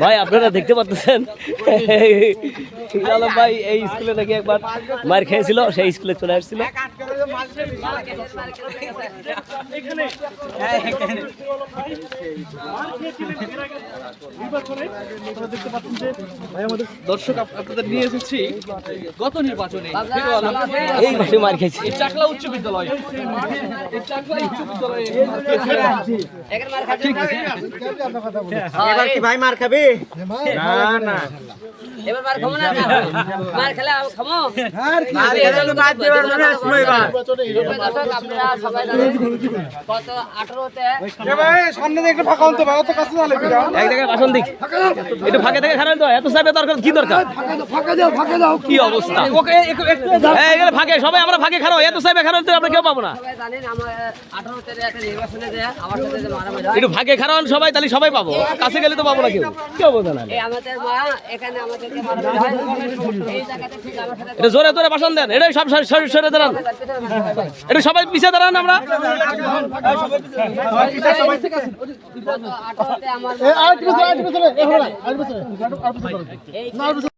ভাই আপনারা দেখতে পাচ্ছেন ভাই এই স্কুলে নাকি একবার মার খেয়েছিল সেই স্কুলে চলে আসছিল দর্শক আপ- আপনাদের নিয়ে এসেছি গত নির্বাচনে এই মাসে মার খেয়েছি। চাকলা উচ্চ বিদ্যালয়। চাকলা উচ্চ বিদ্যালয়ে এবার কি ভাই মার খাবি? এবার মার খাব না? মার খেলে খাব? মার খেলে বাদ দেবার মনে আসলো এবার। দর্শক আপনারা সবাই জানেন গত আঠারোতে এক জায়গায় বাসন দিক। একটু ফাঁকে থেকে খারাপ তো এত সাহেবের দরকার কি দরকার? কি অবস্থা? ওকে একটু- একটু- এই, এখানে ফাঁকে সবাই আমরা ফাঁকে খারাপ এত সাহেবে খারাপ তো আমরা কেউ পাবো না। একটা খারাপ সবাই তাহলে সবাই পাবো। কাছে গেলে তো পাবো না কেউ। কেউ বোঝে না। এই আমাদের মা এখানে আমাদেরকে মারামারি এই জায়গাতে ঠিক আমার সাথে এটা জোরে জোরে বাসন দেন এটাই সব সরে দাঁড়ান। এটা সবাই পিছিয়ে দাঁড়ান আমরা। আমার আরেকটু